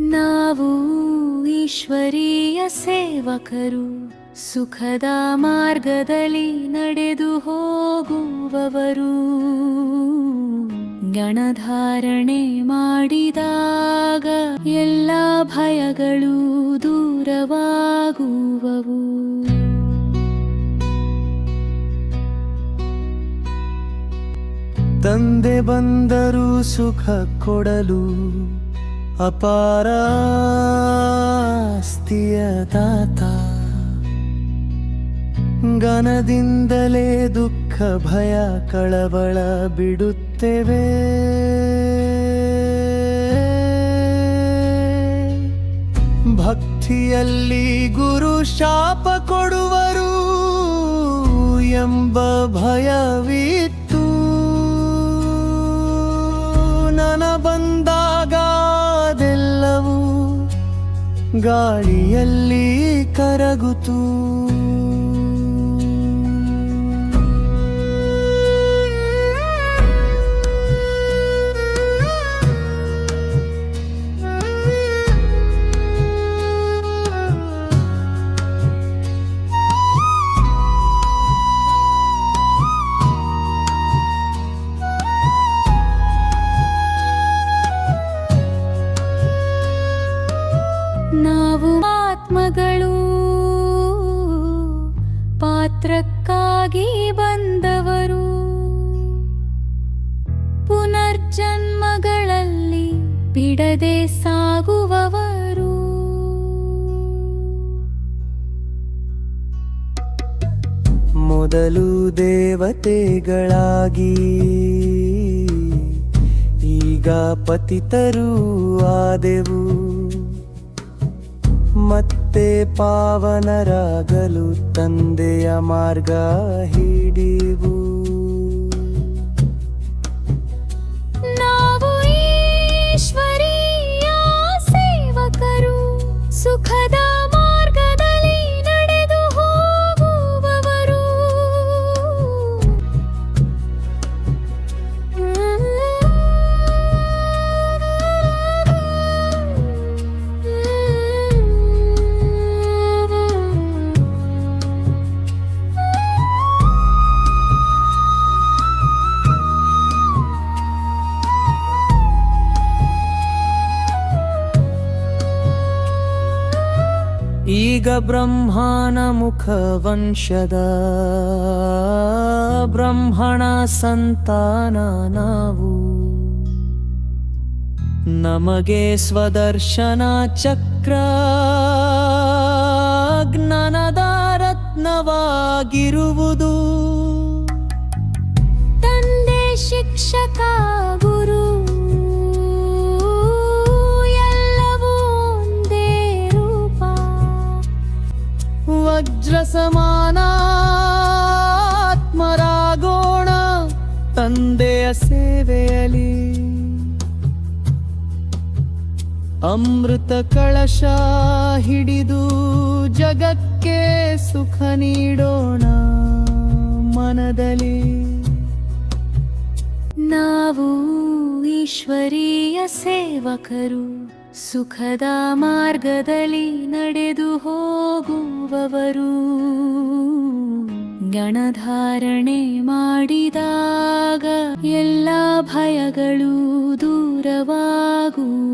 ನಾವು ಈಶ್ವರೀಯ ಸೇವಕರು, ಸುಖದ ಮಾರ್ಗದಲ್ಲಿ ನಡೆದು ಹೋಗುವವರು. ಗಣಧಾರಣೆ ಮಾಡಿದಾಗ ಎಲ್ಲ ಭಯಗಳು ದೂರವಾಗುವವು. ತಂದೆ ಬಂದರು ಸುಖ ಕೊಡಲು ಅಪಾರ ತಾತ ಗನದಿಂದಲೇ ದುಃಖ ಭಯ ಕಳವಳ ಬಿಡುತ್ತೇವೆ. ಭಕ್ತಿಯಲ್ಲಿ ಗುರು ಶಾಪ ಕೊಡುವರು ಎಂಬ ಭಯವಿತ್ತು ಗಾಳಿಯಲ್ಲಿ ಕರಗುತ್ತು ನಾವು ಆತ್ಮಗಳು. ಪಾತ್ರಕ್ಕಾಗಿ ಬಂದವರು. ಪುನರ್ಜನ್ಮಗಳಲ್ಲಿ ಬಿಡದೆ ಸಾಗುವವರು. ಮೊದಲು ದೇವತೆಗಳಾಗಿ ಈಗ ಪತಿತರೂ ಆದೆವು. ಮತ್ತೆ ಪಾವನರಾಗಲು ತಂದೆಯ ಮಾರ್ಗ ಹಿಡಿವು. ಈಗ ಬ್ರಹ್ಮನ ಮುಖವಂಶದ ಬ್ರಹ್ಮಣ ಸಂತಾನ ನಾವು. ನಮಗೆ ಸ್ವದರ್ಶನ ಚಕ್ರ ಜ್ಞಾನದ ರತ್ನವಾಗಿರುವುದು ತಂದೆಯ ಸೇವೆಯಲ್ಲಿ ಅಮೃತ ಕಳಶ ಹಿಡಿದು ಜಗಕ್ಕೆ ಸುಖ ನೀಡೋಣ ಮನದಲ್ಲಿ. ನಾವು ಈಶ್ವರೀಯ ಸೇವಕರು ಸುಖದ ಮಾರ್ಗದಲ್ಲಿ ನಡೆದು ಹೋಗುವವರು. ಗಣಧಾರಣೆ ಮಾಡಿದಾಗ ಎಲ್ಲ ಭಯಗಳು ದೂರವಾಗುವವು